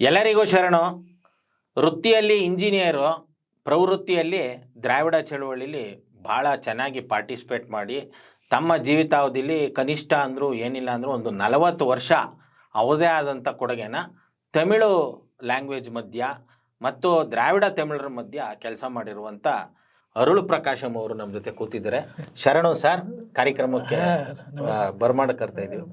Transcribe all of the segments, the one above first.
ಎಲ್ಲರಿಗೂ ಶರಣು. ವೃತ್ತಿಯಲ್ಲಿ ಇಂಜಿನಿಯರು ಪ್ರವೃತ್ತಿಯಲ್ಲಿ ದ್ರಾವಿಡ ಚಳುವಳಿಲಿ ಭಾಳ ಚೆನ್ನಾಗಿ ಪಾರ್ಟಿಸಿಪೇಟ್ ಮಾಡಿ ತಮ್ಮ ಜೀವಿತಾವಧಿಲಿ ಕನಿಷ್ಠ ಅಂದರೂ ಏನಿಲ್ಲ ಅಂದರೂ ಒಂದು ನಲವತ್ತು ವರ್ಷ ಅವರದೇ ಆದಂಥ ಕೊಡುಗೆನ ತಮಿಳು ಲ್ಯಾಂಗ್ವೇಜ್ ಮಧ್ಯ ಮತ್ತು ದ್ರಾವಿಡ ತಮಿಳರ ಮಧ್ಯ ಕೆಲಸ ಮಾಡಿರುವಂಥ ಅರುಳು ಪ್ರಕಾಶಂ ಅವರು ನಮ್ಮ ಜೊತೆ ಕೂತಿದ್ದಾರೆ. ಶರಣು ಸರ್ ಕಾರ್ಯಕ್ರಮಕ್ಕೆ ಆ, ಬರ್ಮಾಡ್ಕರ್ತಾ ಇದ್ದೀವಿ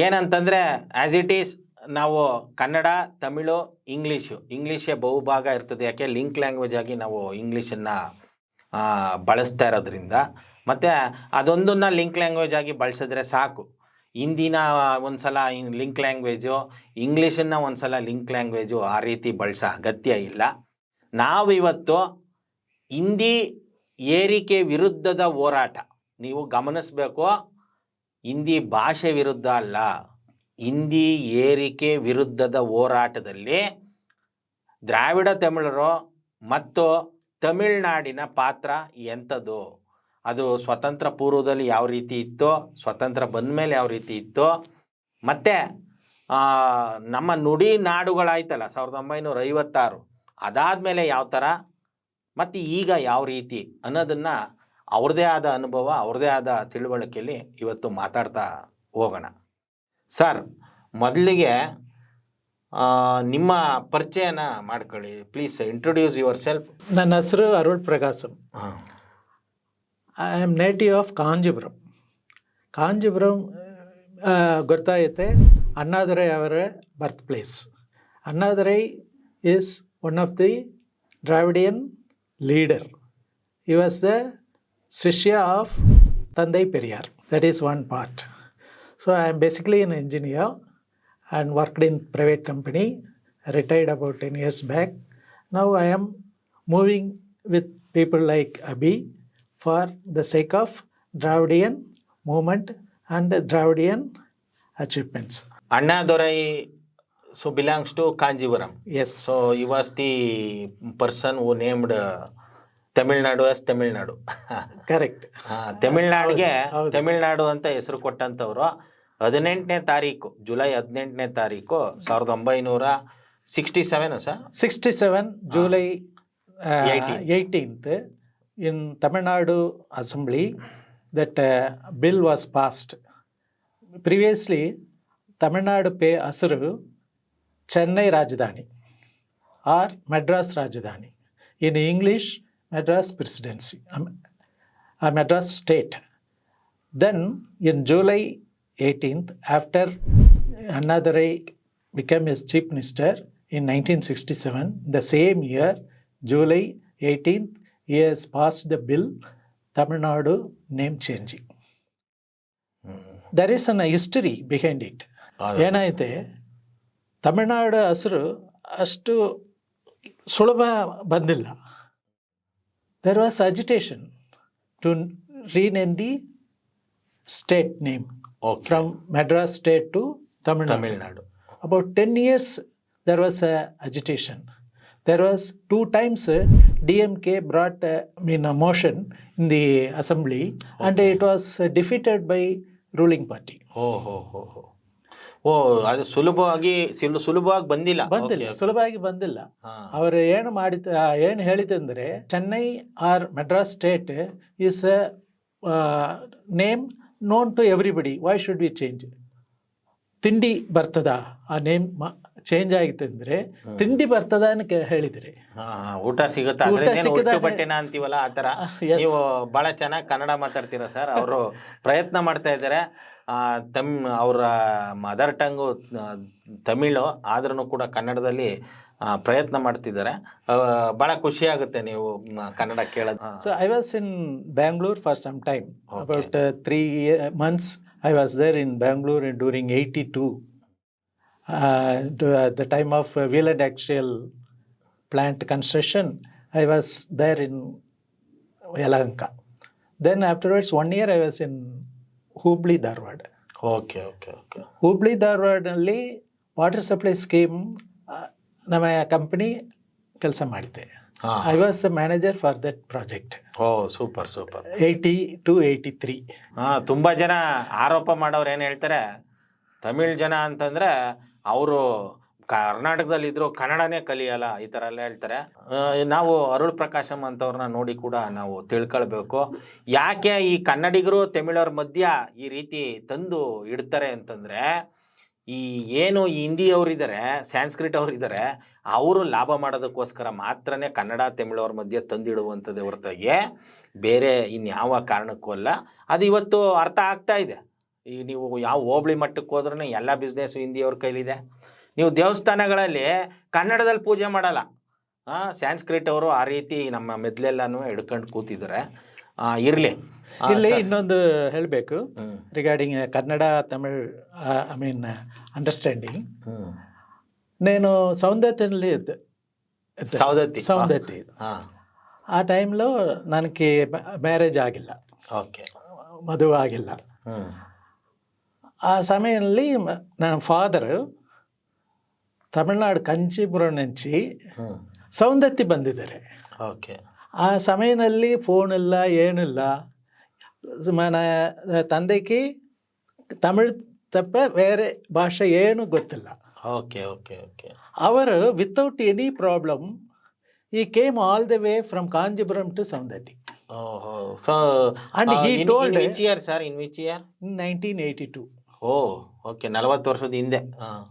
ಏನಂತಂದ್ರೆ ಆಸ್ ಇಟ್ ಈಸ್ ನಾವು ಕನ್ನಡ, ತಮಿಳು, ಇಂಗ್ಲೀಷು, ಇಂಗ್ಲೀಷೇ ಬಹುಭಾಗ ಇರ್ತದೆ. ಯಾಕೆ? ಲಿಂಕ್ ಲ್ಯಾಂಗ್ವೇಜ್ ಆಗಿ ನಾವು ಇಂಗ್ಲೀಷನ್ನು ಬಳಸ್ತಾ ಇರೋದ್ರಿಂದ. ಮತ್ತು ಅದೊಂದನ್ನು ಲಿಂಕ್ ಲ್ಯಾಂಗ್ವೇಜ್ ಆಗಿ ಬಳಸಿದ್ರೆ ಸಾಕು. ಹಿಂದಿನ ಒಂದ್ಸಲ ಲಿಂಕ್ ಲ್ಯಾಂಗ್ವೇಜು, ಇಂಗ್ಲೀಷನ್ನು ಒಂದ್ಸಲ ಲಿಂಕ್ ಲ್ಯಾಂಗ್ವೇಜು ಆ ರೀತಿ ಬಳಸೋ ಅಗತ್ಯ ಇಲ್ಲ. ನಾವಿವತ್ತು ಹಿಂದಿ ಏರಿಕೆ ವಿರುದ್ಧದ ಹೋರಾಟ. ನೀವು ಗಮನಿಸಬೇಕು, ಹಿಂದಿ ಭಾಷೆ ವಿರುದ್ಧ ಅಲ್ಲ. ಹಿಂದಿ ಏರಿಕೆ ವಿರುದ್ಧದ ಹೋರಾಟದಲ್ಲಿ ದ್ರಾವಿಡ ತಮಿಳರು ಮತ್ತು ತಮಿಳ್ನಾಡಿನ ಪಾತ್ರ ಎಂಥದ್ದು? ಅದು ಸ್ವತಂತ್ರ ಪೂರ್ವದಲ್ಲಿ ಯಾವ ರೀತಿ ಇತ್ತೋ? ಸ್ವತಂತ್ರ ಬಂದ ಮೇಲೆ ಯಾವ ರೀತಿ ಇತ್ತೋ? ಮತ್ತು ನಮ್ಮ ನುಡಿ ನಾಡುಗಳಾಯ್ತಲ್ಲ, ಸಾವಿರದ ಒಂಬೈನೂರ ಐವತ್ತಾರು. ಅದಾದಮೇಲೆ ಯಾವ ಥರ? ಮತ್ತು ಈಗ ಯಾವ ರೀತಿ? ಅನ್ನೋದನ್ನು ಅವ್ರದ್ದೇ ಆದ ಅನುಭವ, ಅವ್ರದ್ದೇ ಆದ ತಿಳುವಳಿಕೆಯಲ್ಲಿ ಇವತ್ತು ಮಾತಾಡ್ತಾ ಹೋಗೋಣ. ಸರ್ ಮೊದಲಿಗೆ ನಿಮ್ಮ ಪರಿಚಯನ ಮಾಡ್ಕೊಳ್ಳಿ. ಪ್ಲೀಸ್ ಇಂಟ್ರೊಡ್ಯೂಸ್ ಯುವರ್ ಸೆಲ್ಫ್ ನನ್ನ ಹೆಸರು Arul Prakasam. I am native of Kanchipuram Kanchipuram ಗೊತ್ತಾಯಿತೆ Annadurai ಅವರ birth place Annadurai is one of the Dravidian leader he was the shishya of Thanthai Periyar that is one part So I am basically an engineer and worked in private company, retired about 10 years back. Now I am moving with people like Abhi for the sake of Dravidian movement and Dravidian achievements. Anna Dorai so belongs to Kanjivaram. Yes. So he was the person who named uh, Tamil Nadu as Tamil Nadu. Correct ತಮಿಳ್ನಾಡಿಗೆ Tamil Nadu ಅಂತ ಹೆಸರು ಕೊಟ್ಟಂತವ್ರು ಹದಿನೆಂಟನೇ ತಾರೀಕು July ಹದಿನೆಂಟನೇ ತಾರೀಕು ಸಾವಿರದ ಒಂಬೈನೂರ sixty seven sir sixty seven July eighteenth in Tamil Nadu assembly that bill was passed previously Tamil Nadu pay ಹಸಿರು ಚೆನ್ನೈ ರಾಜಧಾನಿ ಆರ್ ಮಡ್ರಾಸ್ ರಾಜಧಾನಿ in English madras presidency a uh, madras state then in july 18th after Annadurai became his chief minister in 1967 the same year july 18th he has passed the bill tamil nadu name changing Mm. there is an history behind it ಏನಾಯ್ತೆ ತಮಿಳ್ನಾಡು ಹೆಸರು ಅಷ್ಟು ಸುಲಭ ಬಂದಿಲ್ಲ there was agitation to rename the state name okay. from Madras state to Tamil, Tamil Nadu. About 10 years, there was a agitation. There was two times uh, DMK brought uh, I mean, a motion in the assembly okay. and it was uh, defeated by ruling party. Oh, oh, oh, oh. ಓ ಅದು ಸುಲಭವಾಗಿ ಸುಲ- ಸುಲಭವಾಗಿ ಬಂದಿಲ್ಲ. ಬಂದಿಲ್ಲ. ಸುಲಭವಾಗಿ ಬಂದಿಲ್ಲ. ಅವರು ಏನು ಮಾಡಿದ ಏನು ಹೇಳಿದಂದ್ರೆ Chennai or Madras state is name known to everybody why should be change ತಿಂಡಿ ಬರ್ತದ? ಆ ನೇಮ್ ಚೇಂಜ್ ಆಗಿತ್ತು ಅಂದ್ರೆ ತಿಂಡಿ ಬರ್ತದ ಅಂತ ಹೇಳಿದ್ರಿ. ಊಟ ಸಿಗುತ್ತಾ? ಬಟ್ಟೆನ ಅಂತೀವಲ್ಲ ಆತರ. ನೀವು ಬಹಳ ಚೆನ್ನಾಗಿ ಕನ್ನಡ ಮಾತಾಡ್ತೀರಾ ಸರ್? ಅವರು ಪ್ರಯತ್ನ ಮಾಡ್ತಾ ಇದ್ದಾರೆ. ಆ ತಮ್ ಅವರ ಮದರ್ ಟಂಗ್ ತಮಿಳು ಆದ್ರೂ ಕೂಡ ಕನ್ನಡದಲ್ಲಿ ಪ್ರಯತ್ನ ಮಾಡ್ತಿದ್ದಾರೆ. ಬಹಳ ಖುಷಿ ಆಗುತ್ತೆ ನೀವು ಕನ್ನಡ ಕೇಳೋದು so I was in Bangalore for some time about three months I was there in Bangalore in during eighty two the time of wheel and plant plant construction I was there in Yelahanka then afterwards one year I was in Then Dharwad. Okay okay okay Hubli ಧಾರವಾಡನಲ್ಲಿ water supply scheme ನಮ್ಮ company ಕೆಲಸ ಮಾಡಿದೆ. I was a manager for that project oh super super eighty two eighty three ಹಾ ತುಂಬಾ ಜನ ಆರೋಪ ಮಾಡೋರು ಏನು ಹೇಳ್ತಾರೆ? ತಮಿಳ್ ಜನ ಅಂತಂದ್ರೆ ಅವರು ಕರ್ನಾಟಕದಲ್ಲಿ ಇದ್ರು ಕನ್ನಡನೇ ಕಲಿಯಲ್ಲ, ಈ ಥರ ಎಲ್ಲ ಹೇಳ್ತಾರೆ. ನಾವು ಅರುಳ್ ಪ್ರಕಾಶಂ ಅಂತವ್ರನ್ನ ನೋಡಿ ಕೂಡ ನಾವು ತಿಳ್ಕೊಳ್ಬೇಕು. ಯಾಕೆ ಈ ಕನ್ನಡಿಗರು ತಮಿಳವ್ರ ಮಧ್ಯ ಈ ರೀತಿ ತಂದು ಇಡ್ತಾರೆ ಅಂತಂದ್ರೆ, ಈ ಏನು ಈ ಹಿಂದಿಯವ್ರು ಇದ್ದಾರೆ ಸ್ಯಾನ್ಸ್ಕ್ರಿಟ್ ಅವರಿದ್ದಾರೆ ಅವರು ಲಾಭ ಮಾಡೋದಕ್ಕೋಸ್ಕರ ಮಾತ್ರನೇ ಕನ್ನಡ, ತಮಿಳವ್ರ ಮಧ್ಯೆ ತಂದಿಡುವಂಥದ್ದೇ ಹೊರತಾಗಿ ಬೇರೆ ಇನ್ಯಾವ ಕಾರಣಕ್ಕೂ ಅಲ್ಲ. ಅದು ಇವತ್ತು ಅರ್ಥ ಆಗ್ತಾ ಇದೆ. ಈ ನೀವು ಯಾವ ಹೋಬಳಿ ಮಟ್ಟಕ್ಕೆ ಹೋದ್ರೂ ಎಲ್ಲ ಬಿಸ್ನೆಸ್ಸು ಹಿಂದಿಯವ್ರ ಕೈಲಿದೆ. ನೀವು ದೇವಸ್ಥಾನಗಳಲ್ಲಿ ಕನ್ನಡದಲ್ಲಿ ಪೂಜೆ ಮಾಡಲ್ಲ ಹಾಂ ಸ್ಯಾನ್ಸ್ಕ್ರಿಟ್ ಅವರು ಆ ರೀತಿ ನಮ್ಮ ಮೆದ್ಲೆಲ್ಲಾನು ಹಿಡ್ಕೊಂಡು ಕೂತಿದ್ದಾರೆ ಇರಲಿ ಇಲ್ಲಿ ಇನ್ನೊಂದು ಹೇಳಬೇಕು ಹ್ಞೂ regarding Kannada Tamil I mean understanding ಹ್ಞೂ నేను సౌందత్యంలో ఇద్ద- ఇద్ద- ಸೌದತ್ತಿ సౌందత్తి ಹಾಂ ఆ టైంలో ನನಗೆ ಮ್ಯಾರೇಜ್ ಆಗಿಲ್ಲ ಓಕೆ ಮದುವೆ ಆಗಿಲ್ಲ ಹ್ಞೂ ಆ ಸಮಯದಲ್ಲಿ ಮ- ನನ್ನ ಫಾದರ್ ತಮಿಳ್ನಾಡು ಕಂಚೀಪುರಂ నుంచి ಸೌಂದತ್ತಿ ಬಂದಿದ್ದಾರೆ. ಓಕೆ. ಆ ಸಮಯದಲ್ಲಿ ಫೋನ್ ಇಲ್ಲ ಏನಿಲ್ಲ ಮನ ತಂದೆಗೆ ತಮಿಳ್ ತಪ್ಪ ಬೇರೆ ಭಾಷೆ ಏನು ಗೊತ್ತಿಲ್ಲ. Okay okay okay. ಅವರು without any problem he came all the way from Kanchipuram to Saundatti oho so and told which year sir in which year nineteen eighty two oh okay ನಲವತ್ತು ವರ್ಷದ ಹಿಂದೆ. ಹಾಂ.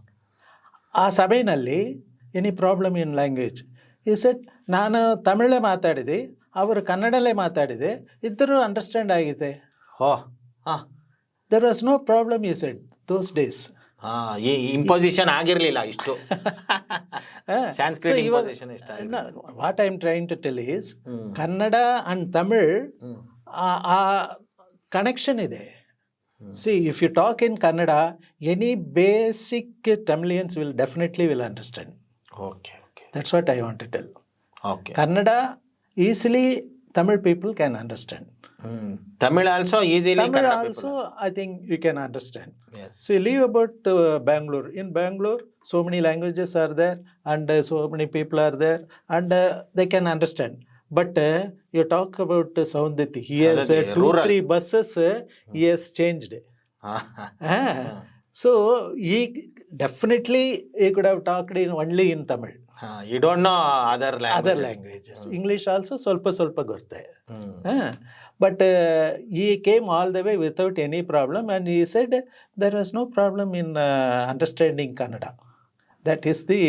ಆ ಸಭೆಯಲ್ಲಿ any problem in language he said ನಾನು ತಮಿಳೇ ಮಾತಾಡಿದೆ ಅವರು ಕನ್ನಡಲ್ಲೇ ಮಾತಾಡಿದೆ ಇದ್ದರೂ ಅಂಡರ್ಸ್ಟ್ಯಾಂಡ್ ಆಗಿದೆ. ಹೋ. ಹಾಂ. There was no problem he said those days ಹಾಂ ಈ ಇಂಪೋಸಿಷನ್ ಆಗಿರಲಿಲ್ಲ ಇಷ್ಟು. What I am trying to tell is Kannada and Tamil ಆ ಕನೆಕ್ಷನ್ ಇದೆ. See, if you talk in Kannada, any basic Tamilians will definitely will understand. Okay, okay. That's what I want to tell. Okay. Kannada easily Tamil people can understand. Hmm. Tamil also easily. Tamil Kannada also, people. I think you can understand. Yes. See, leave about uh, Bangalore. In Bangalore, so many languages are there, and uh, so many people are there, and uh, they can understand. but uh, you talk about uh, Saundati he has uh, Saundati, two rural. three buses uh, he has changed Ah, so he definitely he could have talked in only in Tamil you don't know other other languages Hmm. English also ಸ್ವಲ್ಪ ಸ್ವಲ್ಪ ಗೊತ್ತೆ language but uh, he came all the way without any problem and he said there was no problem in uh, understanding Kannada. That is the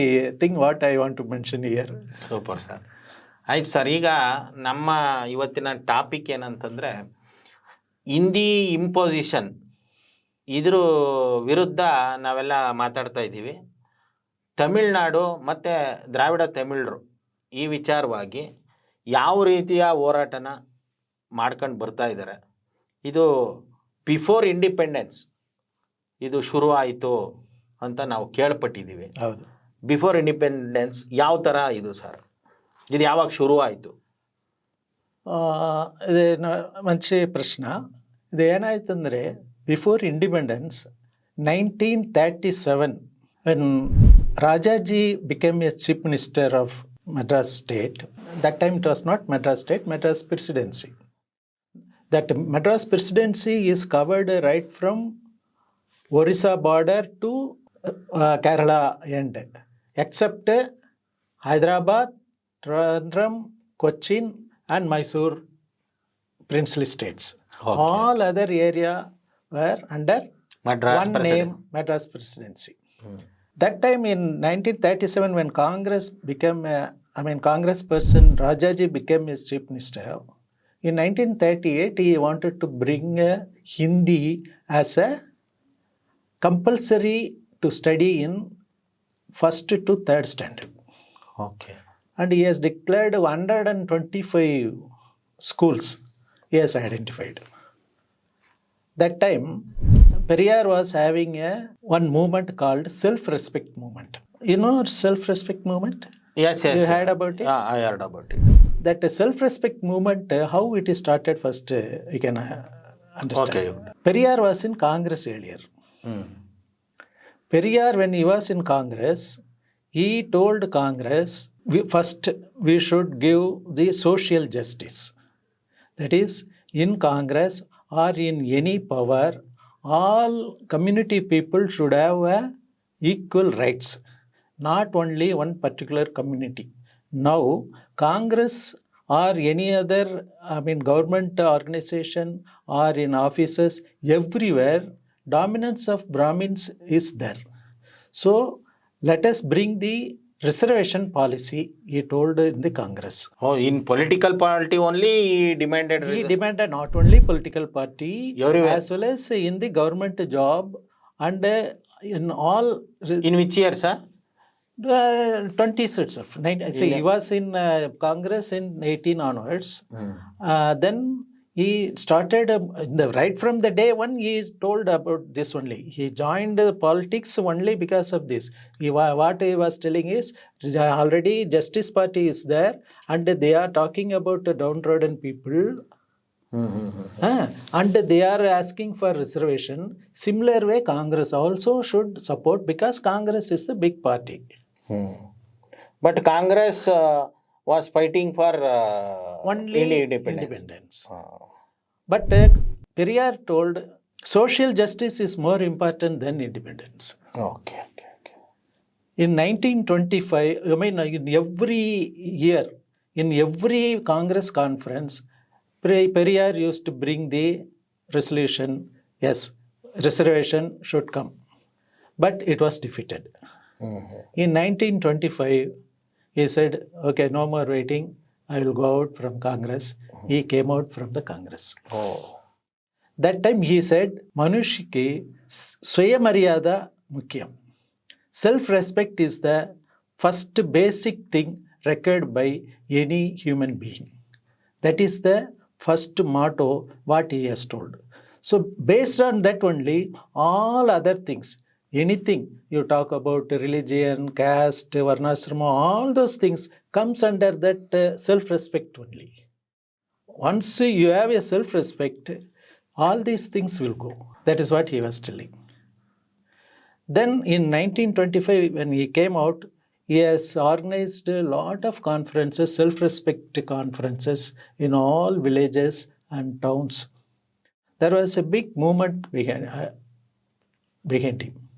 thing what I want to mention here. Super sir ಆಯ್ತು sir ಈಗ ನಮ್ಮ ಇವತ್ತಿನ topic ಏನಂತಂದರೆ Hindi imposition ಇದ್ರ ವಿರುದ್ಧ ನಾವೆಲ್ಲ ಮಾತಾಡ್ತಾ ಇದ್ದೀವಿ. ತಮಿಳ್ನಾಡು ಮತ್ತು ದ್ರಾವಿಡ ತಮಿಳರು ಈ ವಿಚಾರವಾಗಿ ಯಾವ ರೀತಿಯ ಹೋರಾಟನ ಮಾಡ್ಕೊಂಡು ಬರ್ತಾ ಇದ್ದಾರೆ. ಇದು ಬಿಫೋರ್ ಇಂಡಿಪೆಂಡೆನ್ಸ್ ಇದು ಶುರು ಆಯಿತು ಅಂತ ನಾವು ಕೇಳ್ಪಟ್ಟಿದ್ದೀವಿ. ಹೌದು. ಬಿಫೋರ್ ಇಂಡಿಪೆಂಡೆನ್ಸ್ ಯಾವ ಥರ ಇದು ಸರ್? ಇದು ಯಾವಾಗ ಶುರು ಆಯಿತು ಇದೇನು ಮಂಚಿ ಪ್ರಶ್ನ. ಇದು ಏನಾಯ್ತಂದರೆ before independence nineteen thirty seven when Rajaji became a chief minister of Madras state that time it was not Madras state Madras presidency that Madras presidency is covered right from Orissa border to Kerala end except Hyderabad Trivandrum, Cochin, and Mysore princely states. Okay. All other area were under Madras one president. name Madras presidency. Hmm. That time in 1937, when Congress became, a, I mean, Congress person Rajaji became his chief minister. In 1938, he wanted to bring uh, Hindi as a compulsory to study in first to third standard. Okay and he has declared 125 schools he has identified. That time, Periyar was having a one movement called self-respect movement. You know self-respect movement? Yes, yes. You heard about it? Yeah, I heard about it. That self-respect movement, uh, how it is started first, uh, you can uh, understand. Okay. Periyar was in Congress earlier. Mm. Periyar, when he was in Congress, he told Congress we, first we should give the social justice. That is, in Congress or in any power, all community people should have equal rights. not only one particular community. Now, Congress or any other, I mean, government organization or in offices, everywhere, dominance of Brahmins is there. So, let us bring the reservation policy, he told in the Congress. Oh, in political party only he demanded. He demanded not only political party Everywhere. as well as in the government job and uh, in all in which year, sir? uh, 20s itself. Nine, see, he was in uh, Congress in 18 onwards. Uh, then he started um, the, right from the day one. He is told about this only. He joined uh, politics only because of this. He, what he was telling is uh, already Justice Party is there, and they are talking about downtrodden people. Ah, and they are asking for reservation. Similar way, Congress also should support because Congress is the big party. But Congress uh, was fighting for uh, Only independence. independence. Ah. But uh, Periyar told social justice is more important than independence. Okay, okay, okay. In 1925, I mean, in every year, in every Congress conference, Periyar used to bring the resolution yes, reservation should come. But it was defeated. Mhm. In 1925, he said, okay, no more waiting. I will go out from Congress. He mm-hmm. came out from the Congress. Oh. That time he said, Manushiki Swayamariyada Mukyam. Self-respect is the first basic thing required by any human being. That is the first motto what he has told. So based on that only, all other things, anything you talk about religion, caste, varnasrama, all those things comes under that uh, self-respect only. Once you have a self-respect, all these things will go. That is what he was telling. Then in 1925, when he came out, he has organized a lot of conferences, self respect conferences in all villages and towns. There was a big movement behind, uh, behind him,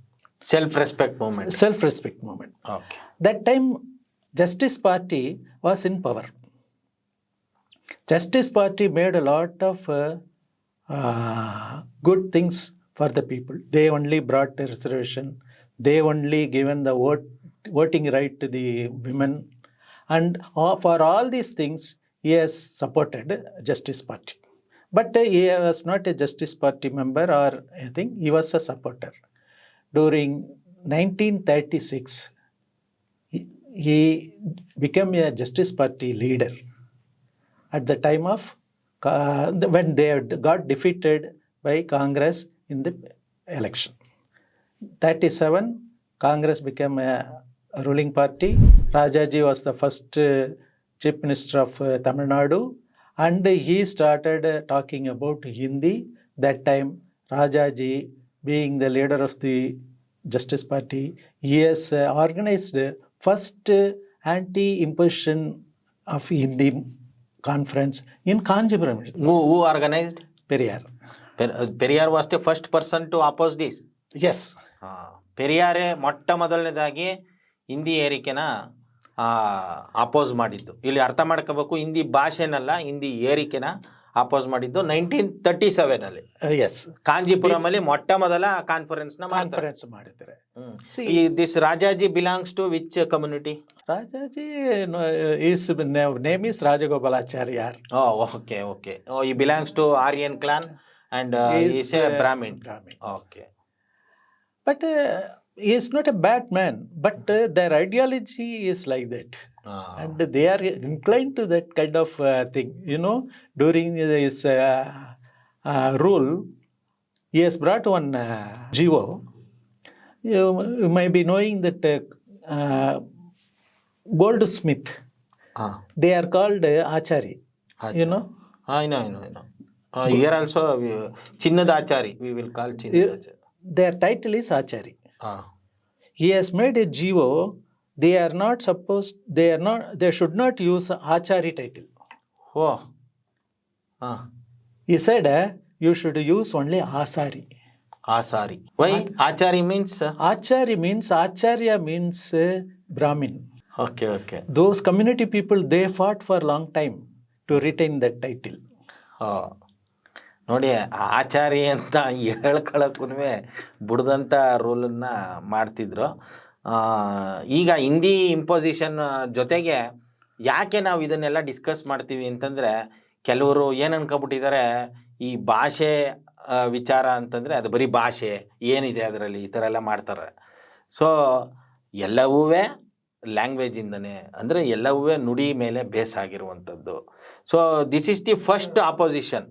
Self-respect movement. self respect movement. Okay. That time, Justice Party was in power. Justice Party made a lot of uh, uh, good things for the people. They only brought a reservation. They only given the vote, voting right to the women, and all- for all these things, he has supported Justice Party. But uh, he was not a Justice Party member or anything. He was a supporter. During 1936, he, became a Justice Party leader at the time of uh, when they got defeated by Congress in the election. 37, Congress became a, a ruling party. Rajaji was the first uh, chief minister of uh, Tamil Nadu, and he started uh, talking about Hindi. That time, Rajaji, being the leader of the Justice Party, he has uh, organized the first uh, anti-imposition of Hindi conference in Kanjipuram, Who, who organized? Periyar. Per- uh, Periyar was the first person to oppose this. Yes, ಪೆರಿಯಾರೇ ಮೊಟ್ಟ ಮೊದಲನೇದಾಗಿ ಹಿಂದಿ ಏರಿಕೆನ oppose ಮಾಡಿದ್ದು ಇಲ್ಲಿ ಅರ್ಥ ಮಾಡ್ಕೋಬೇಕು ಹಿಂದಿ ಭಾಷೆನಲ್ಲ ಹಿಂದಿ ಏರಿಕೆನ ಅಪೋಸ್ ಮಾಡಿದ್ದು ನೈನ್ಟೀನ್ ತರ್ಟಿ ಸೆವೆನ್ ಅಲ್ಲಿ. Yes yes. ಕಾಂಜಿಪುರಂ ಅಲ್ಲಿ ಮೊಟ್ಟ ಮೊದಲ ಕಾನ್ಫರೆನ್ಸ್ನ ಕಾನ್ಫರೆನ್ಸ್ ಮಾಡಿದ್ದಾರೆ. ಈ this Rajaji belongs to which community Rajaji is name Rajagopalacharya. Oh okay okay he belongs to Aryan clan and is a uh, Brahmin Brahmin. Okay But uh, he is not a bad man, but uh, their ideology is like that. Ah. And they are inclined to that kind of uh, thing. You know, during his uh, uh, rule, he has brought one uh, You, you may be knowing that uh, uh, goldsmith, ah. they are called uh, Achari. Achari. You know? Ah, I know, I know, I know. Uh, here also, uh, Chinnad Achari, we will call Chinnad Achari. Their title is Achari. Ah. He has made a GO. They are not supposed. They are not. They should not use Achari title. Oh. Ah. He said uh, you should use only Asari. Asari. Why? Achari means. Uh, Achari means Acharya means uh, Brahmin. Okay. Okay. Those community people they fought for a long time to retain that title. Ah. ನೋಡಿ, ಆಚಾರಿ ಅಂತ ಹೇಳ್ಕೊಳ್ಳೋಕ್ಕೂ ಬುಡ್ದಂಥ ರೋಲನ್ನು ಮಾಡ್ತಿದ್ರು. ಈಗ Hindi imposition ಜೊತೆಗೆ ಯಾಕೆ ನಾವು ಇದನ್ನೆಲ್ಲ discuss ಮಾಡ್ತೀವಿ ಅಂತಂದರೆ, ಕೆಲವರು ಏನು ಅನ್ಕೊಬಿಟ್ಟಿದ್ದಾರೆ ಈ ಭಾಷೆ ವಿಚಾರ ಅಂತಂದರೆ ಅದು ಬರೀ ಭಾಷೆ, ಏನಿದೆ ಅದರಲ್ಲಿ ಈ ಥರ ಎಲ್ಲ ಮಾಡ್ತಾರೆ. ಸೊ ಎಲ್ಲವೂ ಲ್ಯಾಂಗ್ವೇಜಿಂದನೇ, ಅಂದರೆ ಎಲ್ಲವೂ ನುಡಿ ಮೇಲೆ ಬೇಸ್ ಆಗಿರುವಂಥದ್ದು so this is the first opposition